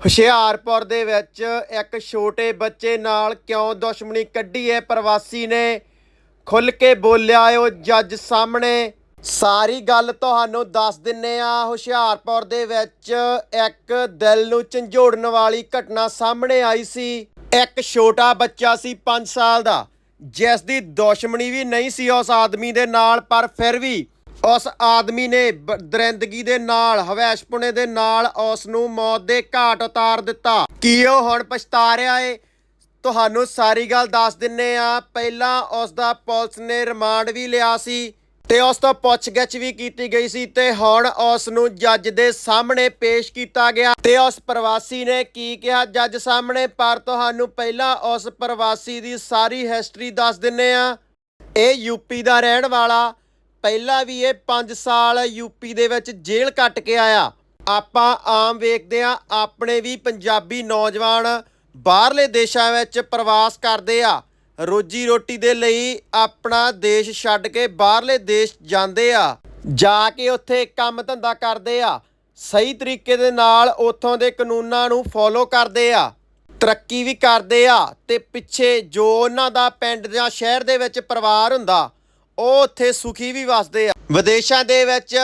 ਹੁਸ਼ਿਆਰਪੁਰ ਦੇ ਵਿੱਚ ਇੱਕ ਛੋਟੇ ਬੱਚੇ ਨਾਲ ਕਿਉਂ ਦੁਸ਼ਮਣੀ ਕੱਢੀ ਹੈ? ਪ੍ਰਵਾਸੀ ਨੇ ਖੁੱਲ ਕੇ ਬੋਲਿਆ ਉਹ ਜੱਜ ਸਾਹਮਣੇ। ਸਾਰੀ ਗੱਲ ਤੁਹਾਨੂੰ ਦੱਸ ਦਿੰਨੇ ਆ, ਹੁਸ਼ਿਆਰਪੁਰ ਦੇ ਵਿੱਚ ਇੱਕ ਦਿਲ ਨੂੰ ਝੰਜੋੜਨ ਵਾਲੀ ਘਟਨਾ ਸਾਹਮਣੇ ਆਈ ਸੀ। ਇੱਕ ਛੋਟਾ ਬੱਚਾ ਸੀ 5 ਸਾਲ ਦਾ, ਜਿਸ ਦੀ ਦੁਸ਼ਮਣੀ ਵੀ ਨਹੀਂ ਸੀ ਉਸ ਆਦਮੀ ਦੇ ਨਾਲ, ਪਰ ਫਿਰ ਵੀ ਉਸ ਆਦਮੀ ਨੇ ਬ- ਦਰਿੰਦਗੀ ਦੇ ਨਾਲ ਹਵੈਸ਼ਪੁਣੇ ਦੇ ਨਾਲ ਉਸ ਨੂੰ ਮੌਤ ਦੇ ਘਾਟ ਉਤਾਰ ਦਿੱਤਾ। ਕੀ ਉਹ ਹੁਣ ਪਛਤਾ ਰਿਹਾ ਏ? ਤੁਹਾਨੂੰ ਸਾਰੀ ਗੱਲ ਦੱਸ ਦਿੰਨੇ ਆ। ਪਹਿਲਾਂ ਉਸ ਦਾ ਪੁਲਿਸ ਨੇ ਰਿਮਾਂਡ ਵੀ ਲਿਆ ਸੀ ਤੇ ਉਸ ਤੋਂ ਪੁੱਛਗਿੱਛ ਵੀ ਕੀਤੀ ਗਈ ਸੀ ਤੇ ਹੁਣ ਉਸ ਨੂੰ ਜੱਜ ਦੇ ਸਾਹਮਣੇ ਪੇਸ਼ ਕੀਤਾ ਗਿਆ। ਤੇ ਉਸ ਪ੍ਰਵਾਸੀ ਨੇ ਕੀ ਕਿਹਾ ਜੱਜ ਸਾਹਮਣੇ? ਪਰ ਤੁਹਾਨੂੰ ਪਹਿਲਾਂ ਉਸ ਪ੍ਰਵਾਸੀ ਦੀ ਸਾਰੀ ਹਿਸਟਰੀ ਦੱਸ ਦਿੰਨੇ ਆ। ਇਹ ਯੂਪੀ ਦਾ ਰਹਿਣ ਵਾਲਾ ਪਹਿਲਾਂ ਵੀ ਇਹ 5 ਸਾਲ ਯੂਪੀ ਦੇ ਵਿੱਚ ਜੇਲ੍ਹ ਕੱਟ ਕੇ ਆਇਆ। ਆਪਾਂ ਆਮ ਵੇਖਦੇ ਆ ਆਪਣੇ ਵੀ ਪੰਜਾਬੀ ਨੌਜਵਾਨ ਬਾਹਰਲੇ ਦੇਸ਼ਾਂ ਵਿੱਚ ਪ੍ਰਵਾਸ ਕਰਦੇ ਆ। ਰੋਜੀ ਰੋਟੀ ਦੇ ਲਈ ਆਪਣਾ ਦੇਸ਼ ਛੱਡ ਕੇ ਬਾਹਰਲੇ ਦੇਸ਼ ਜਾਂਦੇ ਆ। ਜਾ ਕੇ ਉੱਥੇ ਕੰਮ ਧੰਦਾ ਕਰਦੇ ਆ। ਸਹੀ ਤਰੀਕੇ ਦੇ ਨਾਲ ਉੱਥੋਂ ਦੇ ਕਾਨੂੰਨਾਂ ਨੂੰ ਫੋਲੋ ਕਰਦੇ ਆ। ਤਰੱਕੀ ਵੀ ਕਰਦੇ ਆ ਤੇ ਪਿੱਛੇ ਜੋ ਉਹਨਾਂ ਦਾ ਪਿੰਡ ਜਾਂ ਸ਼ਹਿਰ ਦੇ ਵਿੱਚ ਪਰਿਵਾਰ ਹੁੰਦਾ ਉਹ ਉੱਥੇ ਸੁਖੀ ਵੀ ਵਸਦੇ ਆ। ਵਿਦੇਸ਼ਾਂ ਦੇ ਵਿੱਚ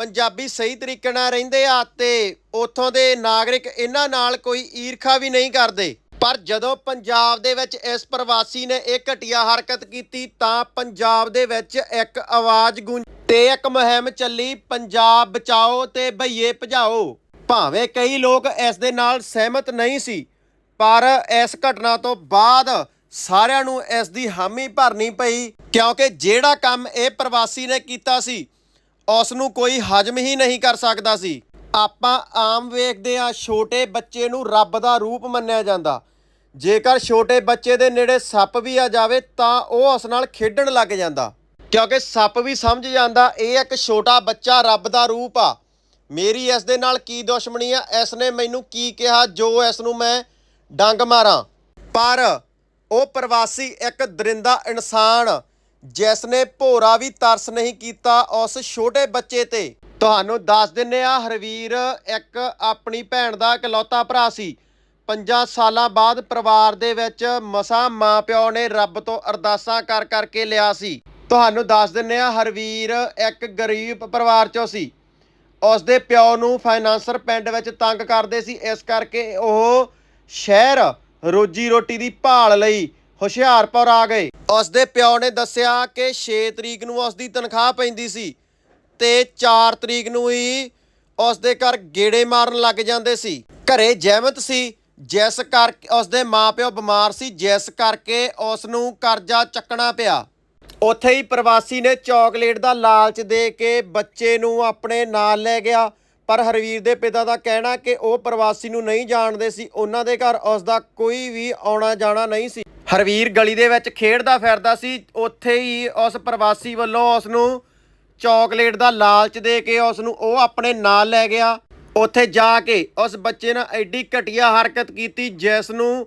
ਪੰਜਾਬੀ ਸਹੀ ਤਰੀਕੇ ਨਾਲ ਰਹਿੰਦੇ ਆ ਤੇ ਉੱਥੋਂ ਦੇ ਨਾਗਰਿਕ ਇਹਨਾਂ ਨਾਲ ਕੋਈ ਈਰਖਾ ਵੀ ਨਹੀਂ ਕਰਦੇ। ਪਰ ਜਦੋਂ ਪੰਜਾਬ ਦੇ ਵਿੱਚ ਇਸ ਪ੍ਰਵਾਸੀ ਨੇ ਇਹ ਘਟੀਆ ਹਰਕਤ ਕੀਤੀ ਤਾਂ ਪੰਜਾਬ ਦੇ ਵਿੱਚ ਇੱਕ ਆਵਾਜ਼ ਗੂੰਜ ਤੇ ਇੱਕ ਮੁਹਿੰਮ ਚੱਲੀ, ਪੰਜਾਬ ਬਚਾਓ ਤੇ ਭਈਏ ਭਜਾਓ। ਭਾਵੇਂ ਕਈ ਲੋਕ ਇਸ ਦੇ ਨਾਲ ਸਹਿਮਤ ਨਹੀਂ ਸੀ, ਪਰ ਇਸ ਘਟਨਾ ਤੋਂ ਬਾਅਦ ਸਾਰਿਆਂ ਨੂੰ ਇਸ ਦੀ ਹਾਮੀ ਭਰਨੀ ਪਈ, ਕਿਉਂਕਿ ਜਿਹੜਾ ਕੰਮ ਇਹ ਪ੍ਰਵਾਸੀ ਨੇ ਕੀਤਾ ਸੀ ਉਸ ਨੂੰ ਕੋਈ ਹਜਮ ਹੀ ਨਹੀਂ ਕਰ ਸਕਦਾ ਸੀ। ਆਪਾਂ ਆਮ ਵੇਖਦੇ ਆ ਛੋਟੇ ਬੱਚੇ ਨੂੰ ਰੱਬ ਦਾ ਰੂਪ ਮੰਨਿਆ ਜਾਂਦਾ। ਜੇਕਰ ਛੋਟੇ ਬੱਚੇ ਦੇ ਨੇੜੇ ਸੱਪ ਵੀ ਆ ਜਾਵੇ, ਤਾਂ ਉਹ ਉਸ ਨਾਲ ਖੇਡਣ ਲੱਗ ਜਾਂਦਾ। ਕਿਉਂਕਿ ਸੱਪ ਵੀ ਸਮਝ ਜਾਂਦਾ, ਇਹ ਇੱਕ ਛੋਟਾ ਬੱਚਾ ਰੱਬ ਦਾ ਰੂਪ ਆ। ਮੇਰੀ ਇਸ ਦੇ ਨਾਲ ਕੀ ਦੁਸ਼ਮਣੀ ਆ? ਇਸ ਨੇ ਮੈਨੂੰ ਕੀ ਕਿਹਾ ਜੋ ਇਸ ਨੂੰ ਮੈਂ ਡੰਗ ਮਾਰਾਂ? ਪਰ ਉਹ ਪ੍ਰਵਾਸੀ ਇੱਕ ਦਰਿੰਦਾ ਇਨਸਾਨ ਜਿਸ ਨੇ ਭੋਰਾ ਵੀ ਤਰਸ ਨਹੀਂ ਕੀਤਾ ਉਸ ਛੋਟੇ ਬੱਚੇ ਤੇ। ਤੁਹਾਨੂੰ ਦੱਸ ਦਿੰਨੇ ਆ, ਹਰਵੀਰ ਇੱਕ ਆਪਣੀ ਭੈਣ ਦਾ ਇਕਲੌਤਾ ਭਰਾ ਸੀ। ਪੰਜਾਂ ਸਾਲਾਂ ਬਾਅਦ ਪਰਿਵਾਰ ਦੇ ਵਿੱਚ ਮਸਾ ਮਾਪਿਓ ਨੇ ਰੱਬ ਤੋਂ ਅਰਦਾਸਾਂ ਕਰ ਕਰਕੇ ਲਿਆ ਸੀ। ਤੁਹਾਨੂੰ ਦੱਸ ਦਿੰਨੇ ਆ, ਹਰਵੀਰ ਇੱਕ ਗਰੀਬ ਪਰਿਵਾਰ ਚੋਂ ਸੀ। ਉਸ ਦੇ ਪਿਓ ਨੂੰ ਫਾਈਨਾਂਸਰ ਪਿੰਡ ਵਿੱਚ ਤੰਗ ਕਰਦੇ ਸੀ। ਇਸ ਕਰਕੇ ਉਹ ਸ਼ਹਿਰ ਰੋਜੀ ਰੋਟੀ ਦੀ ਭਾਲ ਲਈ ਹੁਸ਼ਿਆਰਪੁਰ ਆ ਗਏ। ਉਸ ਦੇ ਪਿਓ ਨੇ ਦੱਸਿਆ ਕਿ 6 ਤਰੀਕ ਨੂੰ ਉਸ ਦੀ ਤਨਖਾਹ ਪੈਂਦੀ ਸੀ ਤੇ 4 ਤਰੀਕ ਨੂੰ ਹੀ ਉਸ ਦੇ ਘਰ ਗੇੜੇ ਮਾਰਨ ਲੱਗ ਜਾਂਦੇ ਸੀ। ਘਰੇ ਜਹਿਮਤ ਸੀ, ਜਿਸ ਕਰ ਉਸ ਦੇ ਮਾਪਿਓ ਬਿਮਾਰ ਸੀ, ਜਿਸ ਕਰਕੇ ਉਸ ਨੂੰ ਕਰਜ਼ਾ ਚੱਕਣਾ ਪਿਆ। ਉੱਥੇ ਹੀ ਪ੍ਰਵਾਸੀ ਨੇ ਚਾਕਲੇਟ ਦਾ ਲਾਲਚ ਦੇ ਕੇ ਬੱਚੇ ਨੂੰ ਆਪਣੇ ਨਾਲ ਲੈ ਗਿਆ। ਪਰ ਹਰਵੀਰ ਦੇ ਪਿਤਾ ਦਾ ਕਹਿਣਾ ਕਿ ਉਹ ਪ੍ਰਵਾਸੀ ਨੂੰ ਨਹੀਂ ਜਾਣਦੇ ਸੀ, ਉਹਨਾਂ ਦੇ ਘਰ ਉਸ ਦਾ ਕੋਈ ਵੀ ਆਉਣਾ ਜਾਣਾ ਨਹੀਂ ਸੀ। ਹਰਵੀਰ ਗਲੀ ਦੇ ਵਿੱਚ ਖੇਡਦਾ ਫਿਰਦਾ ਸੀ, ਉੱਥੇ ਹੀ ਉਸ ਪ੍ਰਵਾਸੀ ਵੱਲੋਂ ਉਸ ਨੂੰ ਚਾਕਲੇਟ ਦਾ ਲਾਲਚ ਦੇ ਕੇ ਉਸ ਨੂੰ ਉਹ ਆਪਣੇ ਨਾਲ ਲੈ ਗਿਆ। ਉੱਥੇ ਜਾ ਕੇ ਉਸ ਬੱਚੇ ਨਾਲ ਐਡੀ ਘਟੀਆ ਹਰਕਤ ਕੀਤੀ, ਜਿਸ ਨੂੰ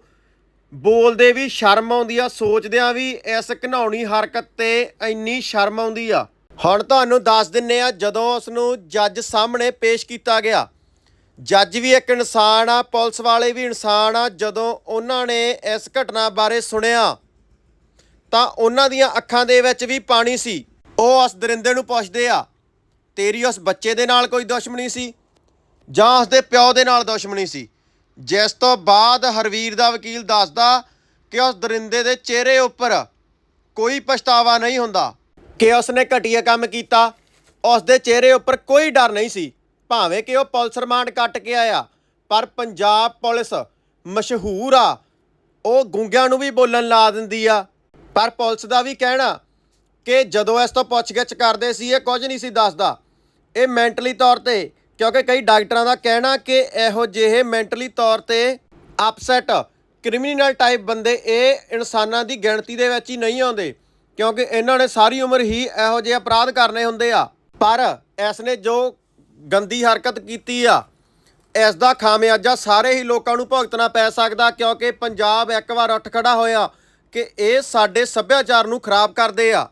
ਬੋਲਦੇ ਵੀ ਸ਼ਰਮ ਆਉਂਦੀ ਆ, ਸੋਚਦਿਆਂ ਵੀ ਇਸ ਘਿਨਾਉਣੀ ਹਰਕਤ ਤੇ ਇੰਨੀ ਸ਼ਰਮ ਆਉਂਦੀ ਆ। ਹੁਣ ਤੁਹਾਨੂੰ ਦੱਸ ਦਿੰਨੇ ਆ ਜਦੋਂ ਉਸ ਨੂੰ ਜੱਜ ਸਾਹਮਣੇ ਪੇਸ਼ ਕੀਤਾ ਗਿਆ। ਜੱਜ ਵੀ ਇੱਕ ਇਨਸਾਨ ਆ, ਪੁਲਿਸ ਵਾਲੇ ਵੀ ਇਨਸਾਨ ਆ, ਜਦੋਂ ਉਹਨਾਂ ਨੇ ਇਸ ਘਟਨਾ ਬਾਰੇ ਸੁਣਿਆ, ਤਾਂ ਉਹਨਾਂ ਦੀਆਂ ਅੱਖਾਂ ਦੇ ਵਿੱਚ ਵੀ ਪਾਣੀ ਸੀ। ਉਹ ਉਸ ਦਰਿੰਦੇ ਨੂੰ ਪੁੱਛਦੇ ਆ, ਤੇਰੀ ਉਸ ਬੱਚੇ ਦੇ ਨਾਲ ਕੋਈ ਦੁਸ਼ਮਣੀ ਸੀ? ਜਾਂ ਉਸ ਦੇ ਪਿਓ ਦੇ ਨਾਲ ਦੁਸ਼ਮਣੀ ਸੀ? ਜਿਸ ਤੋਂ ਬਾਅਦ ਹਰਵੀਰ ਦਾ ਵਕੀਲ ਦੱਸਦਾ ਕਿ ਉਸ ਦਰਿੰਦੇ ਦੇ ਚਿਹਰੇ ਉੱਪਰ ਕੋਈ ਪਛਤਾਵਾ ਨਹੀਂ ਹੁੰਦਾ। ਕਿ ਉਸਨੇ ਘਟੀਆ ਕੰਮ ਕੀਤਾ। ਉਸ ਦੇ ਚਿਹਰੇ ਉੱਪਰ ਕੋਈ ਡਰ ਨਹੀਂ ਸੀ, ਭਾਵੇਂ ਕਿ ਉਹ ਪੁਲਿਸ ਰਿਮਾਂਡ ਕੱਟ ਕੇ ਆਇਆ, ਪਰ ਪੰਜਾਬ ਪੁਲਿਸ ਮਸ਼ਹੂਰ ਆ। ਉਹ ਗੁੰਗਿਆਂ ਨੂੰ ਵੀ ਬੋਲਣ ਲਾ ਦਿੰਦੀ ਆ। ਪਰ ਪੁਲਿਸ ਦਾ ਵੀ ਕਹਿਣਾ ਕਿ ਜਦੋਂ ਇਸ ਤੋਂ ਪੁੱਛਗਿੱਛ ਕਰਦੇ ਸੀ, ਇਹ ਕੁਝ ਨਹੀਂ ਸੀ ਦੱਸਦਾ। ਇਹ ਮੈਂਟਲੀ ਤੌਰ ਤੇ, ਕਿਉਂਕਿ ਕਈ ਡਾਕਟਰਾਂ ਦਾ ਕਹਿਣਾ ਕਿ ਇਹੋ ਜਿਹੇ ਮੈਂਟਲੀ ਤੌਰ ਤੇ ਅਪਸੈਟ ਕ੍ਰਿਮੀਨਲ ਟਾਈਪ ਬੰਦੇ ਇਹ ਇਨਸਾਨਾਂ ਦੀ ਗਿਣਤੀ ਦੇ ਵਿੱਚ ਹੀ ਨਹੀਂ ਆਉਂਦੇ। ਕਿਉਂਕਿ ਇਹਨਾਂ ਨੇ ਸਾਰੀ ਉਮਰ ਹੀ ਇਹੋ ਜਿਹੇ ਅਪਰਾਧ ਕਰਨੇ ਹੁੰਦੇ ਆ। ਪਰ ਇਸ ਨੇ ਜੋ ਗੰਦੀ ਹਰਕਤ ਕੀਤੀ ਆ ਇਸ ਦਾ ਖਾਮਿਆਜਾ ਸਾਰੇ ਹੀ ਲੋਕਾਂ ਨੂੰ ਭੁਗਤਣਾ ਪੈ ਸਕਦਾ ਕਿਉਂਕਿ ਪੰਜਾਬ ਇੱਕ ਵਾਰ ਉੱਠ ਖੜਾ ਹੋਇਆ ਕਿ ਇਹ ਸਾਡੇ ਸੱਭਿਆਚਾਰ ਨੂੰ ਖਰਾਬ ਕਰਦੇ ਆ।